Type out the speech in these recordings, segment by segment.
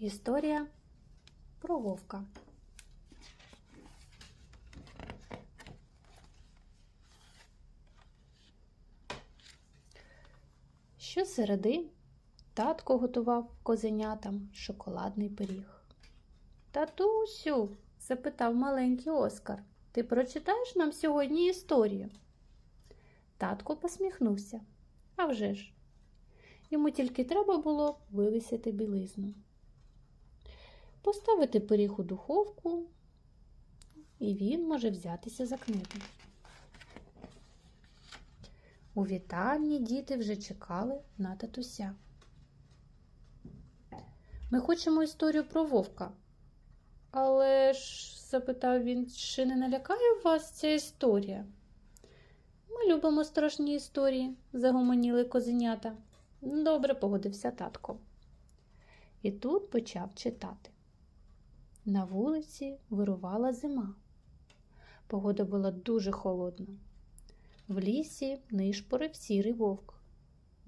Історія про вовка. Щосереди татко готував козенятам шоколадний пиріг. Татусю, запитав маленький Оскар, ти прочитаєш нам сьогодні історію? Татко посміхнувся. А вже ж. Йому тільки треба було вивісити білизну. Поставити пиріг у духовку, і він може взятися за книгу. У вітальні діти вже чекали на татуся. Ми хочемо історію про вовка. Але ж, запитав він, чи не налякає вас ця історія? Ми любимо страшні історії, загомоніли козенята. Добре, погодився татко. І тут почав читати. На вулиці вирувала зима. Погода була дуже холодна. В лісі нишпорив сірий вовк.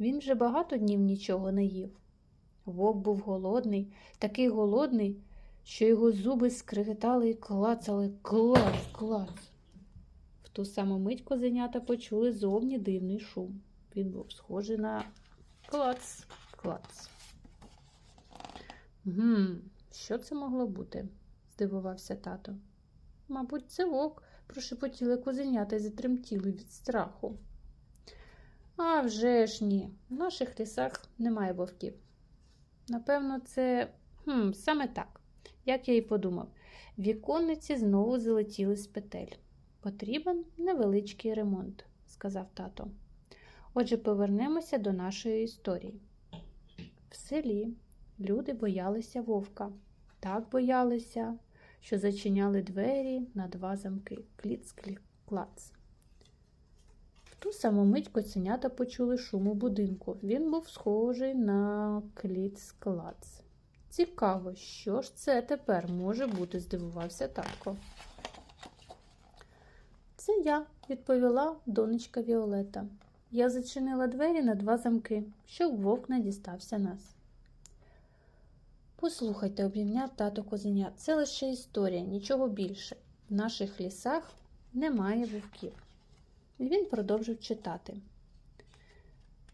Він вже багато днів нічого не їв. Вовк був голодний, такий голодний, що його зуби скриготали і клацали клац, клац. В ту саму мить козенята почули зовні дивний шум. Він був схожий на клац, клац. Гм, що це могло бути? здивувався тато. Мабуть, це вовк, прошепотіли козенята і затремтіли від страху. А вже ж ні, в наших лісах немає вовків. Напевно, це хм, саме так, як я і подумав. Віконниці знову залетіли з петель. Потрібен невеличкий ремонт, сказав тато. Отже, повернемося до нашої історії. В селі люди боялися вовка. Так боялися, що зачиняли двері на два замки кліц-клац. В ту саму мить коценята почули шум у будинку. Він був схожий на кліц-клац. Цікаво, що ж це тепер може бути, здивувався татко. Це я, відповіла донечка Віолета. Я зачинила двері на два замки, щоб вовк не дістався нас. Послухайте, обійняв тато козеня, це лише історія, нічого більше. В наших лісах немає вовків. І він продовжив читати.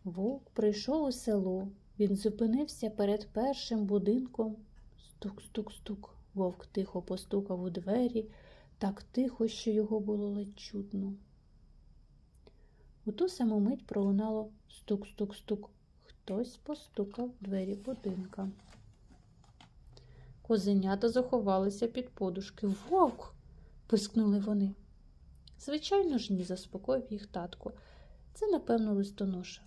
Вовк прийшов у село. Він зупинився перед першим будинком. Стук-стук-стук. Вовк тихо постукав у двері, так тихо, що його було ледь чутно. У ту саму мить пролунало стук-стук-стук. Хтось постукав в двері будинка. Козенята заховалися під подушки. Вовк. пискнули вони. Звичайно ж, ні, заспокоїв їх татко. Це, напевно, листоноша.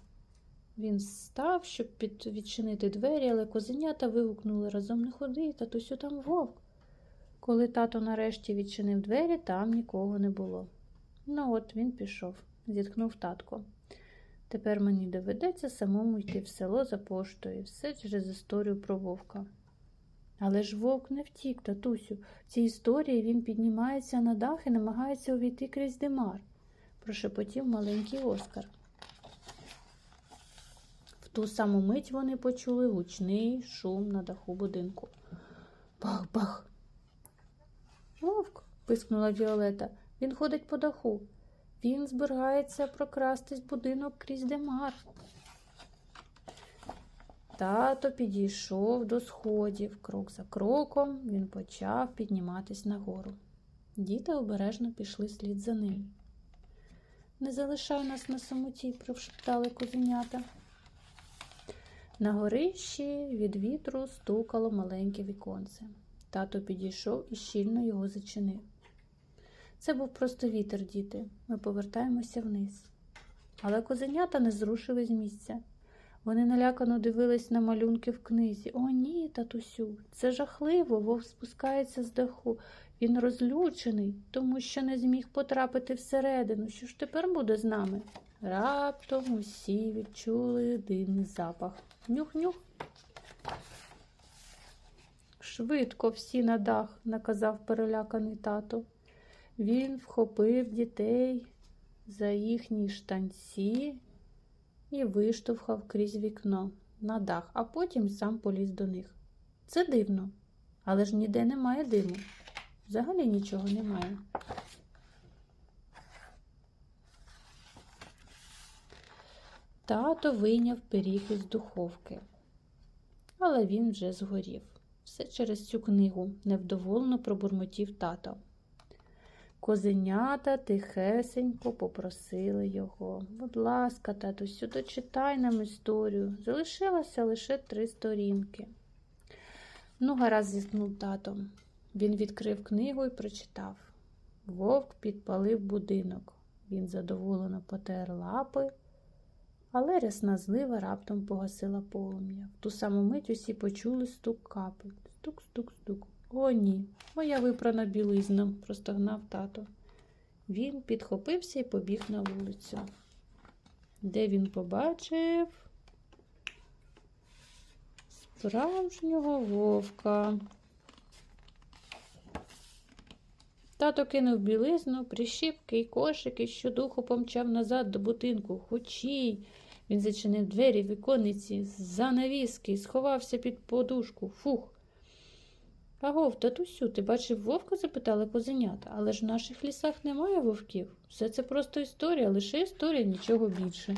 Він став, щоб під... відчинити двері, але козенята вигукнули разом не ходи, татусю там вовк. Коли тато нарешті відчинив двері, там нікого не було. Ну от він пішов, зіткнув татко. Тепер мені доведеться самому йти в село за поштою, все через історію про вовка. Але ж вовк не втік, татусю. В цій історії він піднімається на дах і намагається увійти крізь димар, прошепотів маленький Оскар. В ту саму мить вони почули гучний шум на даху будинку. Бах-бах. Вовк, пискнула Віолета. Він ходить по даху. Він збирається прокрастись будинок крізь димар. Тато підійшов до сходів. Крок за кроком він почав підніматись нагору. Діти обережно пішли слід за ним. Не залишай нас на самоті, прошептали козенята. На горищі від вітру стукало маленьке віконце. Тато підійшов і щільно його зачинив. Це був просто вітер, діти. Ми повертаємося вниз. Але козенята не зрушили з місця. Вони налякано дивились на малюнки в книзі. О, ні, татусю, це жахливо, вовк спускається з даху. Він розлючений, тому що не зміг потрапити всередину. Що ж тепер буде з нами? Раптом усі відчули дивний запах. Нюх-нюх. Швидко всі на дах, наказав переляканий тато. Він вхопив дітей за їхні штанці і виштовхав крізь вікно на дах, а потім сам поліз до них. Це дивно, але ж ніде немає диму. Взагалі нічого немає. Тато вийняв пиріг із духовки, але він вже згорів. Все через цю книгу невдоволено пробурмотів тато. Козенята тихесенько попросили його. Будь ласка, татусю, дочитай нам історію. Залишилося лише три сторінки. Ну, гаразд зіткнув тато. Він відкрив книгу і прочитав. Вовк підпалив будинок. Він задоволено потер лапи, але рясна злива раптом погасила полум'я. В ту саму мить усі почули стук капель. Стук, стук, стук. О, ні, моя випрана білизна, простогнав тато. Він підхопився і побіг на вулицю. Де він побачив справжнього вовка. Тато кинув білизну, прищіпки й кошики, щодуху помчав назад до будинку. Хочій. Він зачинив двері, віконниці, занавіски, сховався під подушку. Фух. Агов, татусю, ти бачив вовка? запитали козенята. Але ж в наших лісах немає вовків. Все це просто історія, лише історія, нічого більше.